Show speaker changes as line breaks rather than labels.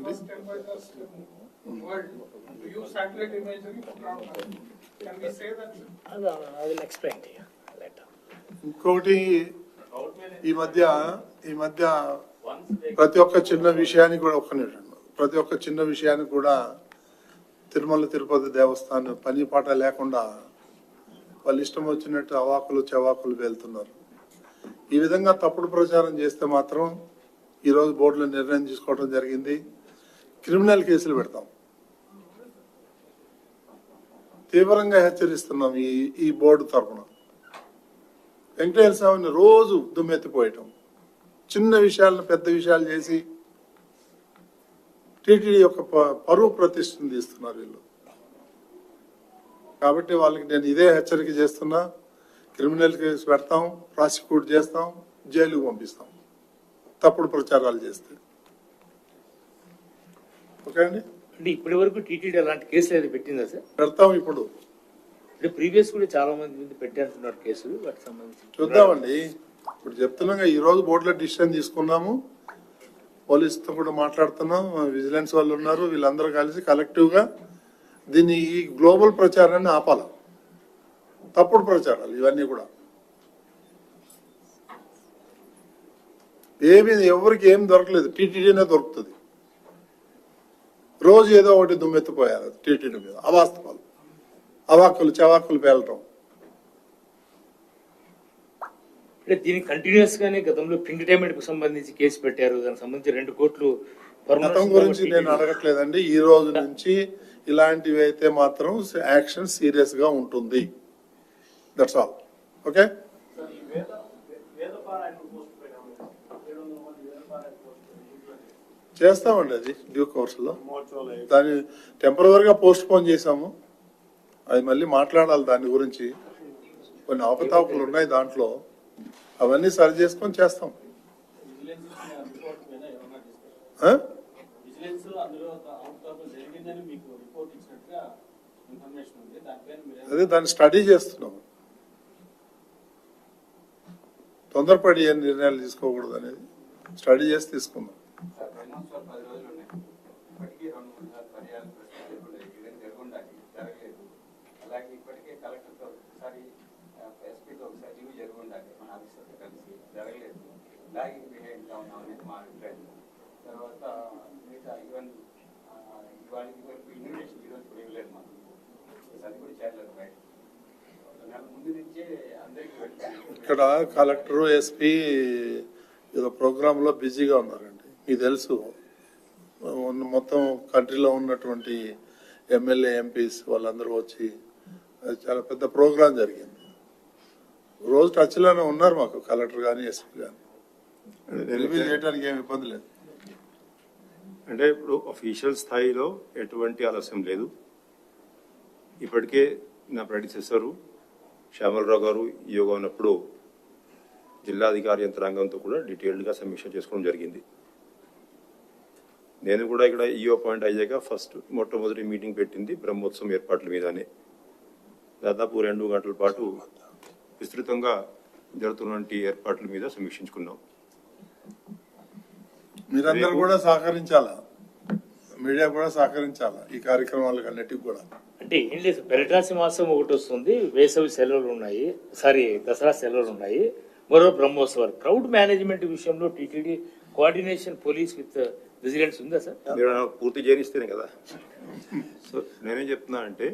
the first in world to use satellite imagery for ground. Can we say that?
I will explain to you later.
ఈ మధ్య ఈ మధ్య ప్రతి ఒక్క చిన్న విషయానికి కూడా ఒక్క నిమిషం ప్రతి ఒక్క చిన్న విషయానికి కూడా తిరుమల తిరుపతి దేవస్థానం పని పాట లేకుండా వాళ్ళు ఇష్టం వచ్చినట్టు అవాకులు చవాకులు వెళ్తున్నారు ఈ విధంగా తప్పుడు ప్రచారం చేస్తే మాత్రం ఈరోజు బోర్డులో నిర్ణయం తీసుకోవడం జరిగింది క్రిమినల్ కేసులు పెడతాం. తీవ్రంగా హెచ్చరిస్తున్నాం ఈ ఈ బోర్డు తరఫున వెంకటేశ్వర స్వామిని రోజు దుమ్మెత్తిపోయటం. చిన్న విషయాలను పెద్ద విషయాలు చేసి టీటీడీ యొక్క ప- పరువు ప్రతిష్టను తీస్తున్నారు వీళ్ళు. కాబట్టి వాళ్ళకి నేను ఇదే హెచ్చరిక చేస్తున్నా. క్రిమినల్ కేసు పెడతాం ప్రాసిక్యూట్ చేస్తాం జైలుకు పంపిస్తాం. తప్పుడు ప్రచారాలు చేస్తే. ఓకే అండి.
అంటే ఇప్పటి వరకు టీటీడీ అలాంటి కేసులు ఏది పెట్టిందా సార్?
పెడతాం ఇప్పుడు.
అంటే ప్రీవియస్ కూడా చాలా మంది మీద పెట్టారంటున్నారు కేసులు వాటికి సంబంధించి.
చూద్దామండి. ఇప్పుడు చెప్తున్నాగా ఈ రోజు బోర్డులో డిసిషన్ తీసుకున్నాము. పోలీసుతో కూడా మాట్లాడుతున్నాం. విజిలెన్స్ వాళ్ళు ఉన్నారు వీళ్ళందరూ కలిసి కలెక్టివ్గా దీన్ని ఈ గ్లోబల్ ప్రచారాన్ని ఆపాల. తప్పుడు ప్రచారాలు ఇవన్నీ కూడా. ఏమి ఎవరికి ఏం దొరకలేదు. టీటీడీనే దొరుకుతుంది. రోజు ఏదో ఒకటి దుమ్మెత్తిపోయారు టీటీడీ మీద అవాస్తవాలు. అవాక్కులు చవాకులు పేలటం.
అంటే దీనికి కంటిన్యూస్ గానే గతంలో పింక్ డైమండ్కు సంబంధించి కేసు పెట్టారు. దానికి సంబంధించి రెండు కోట్లు
గతం గురించి. నేను అడగట్లేదండి. ఈ రోజు నుంచి ఇలాంటివి అయితే మాత్రం యాక్షన్ సీరియస్గా ఉంటుంది దట్స్ ఆల్ ఓకే చేస్తామండి అది డ్యూ కోర్సులో దాన్ని టెంపరీగా పోస్ట్ పోన్ చేసాము అది మళ్ళీ మాట్లాడాలి దాని గురించి. కొన్ని ఆపతాపులు ఉన్నాయి దాంట్లో. అవన్నీ సరి చేసుకొని చేస్తాం. అదే దాన్ని స్టడీ చేస్తున్నాం. తొందరపడి ఏ నిర్ణయాలు తీసుకోకూడదు అనేది స్టడీ చేసి తీసుకుందాం.
సార్ బ్రహ్మోత్సవాలు పది రోజులు ఉన్నాయి ఇప్పటికీ రెండు మూడు సార్లు పర్యాలు ప్రశ్నలు జరుగుండాలి జరగలేదు అలాగే ఇప్పటికే కలెక్టర్తో ఒకసారి ఎస్పీతో ఒకసారి రివ్యూ జరుగుండాలి మన ఆఫీసర్తో కలిసి జరగలేదు లాగింగ్ బిహైండ్గా ఉన్నాం అనేది మా అభిప్రాయం తర్వాత మిగతా ఈవెన్ ఇవాళకి వరకు ఇన్విటేషన్ ఈరోజు కూడా ఇవ్వలేదు మాకు అది కూడా చేయలేదు బయట ఒక ముందు నుంచే అందరికీ
ఇక్కడ కలెక్టర్ ఎస్పీ ఏదో ప్రోగ్రాంలో బిజీగా ఉన్నారు. మీకు తెలుసు మొత్తం కంట్రీలో ఉన్నటువంటి ఎమ్మెల్యే ఎంపీస్ వాళ్ళందరూ వచ్చి అది చాలా పెద్ద ప్రోగ్రాం జరిగింది. రోజు టచ్లోనే ఉన్నారు మాకు కలెక్టర్ కానీ ఎస్పీ కానీ రివ్యూ చేయడానికి ఏమి ఇబ్బంది లేదు.
అంటే ఇప్పుడు అఫీషియల్ స్థాయిలో ఎటువంటి ఆలస్యం లేదు. ఇప్పటికే నా ప్రెడిసెసరు శ్యామలరావు గారు యోగా ఉన్నప్పుడు జిల్లాధికారి యంత్రాంగంతో కూడా డీటెయిల్డ్గా సమీక్ష చేసుకోవడం జరిగింది. నేను కూడా ఇక్కడ ఈఓ పాయింట్ అయ్యాక ఫస్ట్ మొట్టమొదటి మీటింగ్ పెట్టింది బ్రహ్మోత్సవం ఏర్పాట్ల మీదనే. దాదాపు రెండు గంటల పాటు విస్తృతంగా జరుగుతున్నటువంటి ఏర్పాట్ల మీద సమీక్షించుకున్నాం.
మీరందరూ కూడా సహకరించాలా? మీడియా కూడా సహకరించాలా ఈ కార్యక్రమాలకు అన్నిటికి కూడా?
అంటే ఏం లేదు పెరటాసి మాసం ఒకటి వస్తుంది వేసవి సెలవులు ఉన్నాయి సారీ దసరా సెలవులు ఉన్నాయి మరో బ్రహ్మోత్సవాలు. క్రౌడ్ మేనేజ్మెంట్ విషయంలో TTD coordination police with residence ఉందా సార్
మీరు పూర్తి చేయనిస్తేనే కదా. సో నేనేం చెప్తున్నా అంటే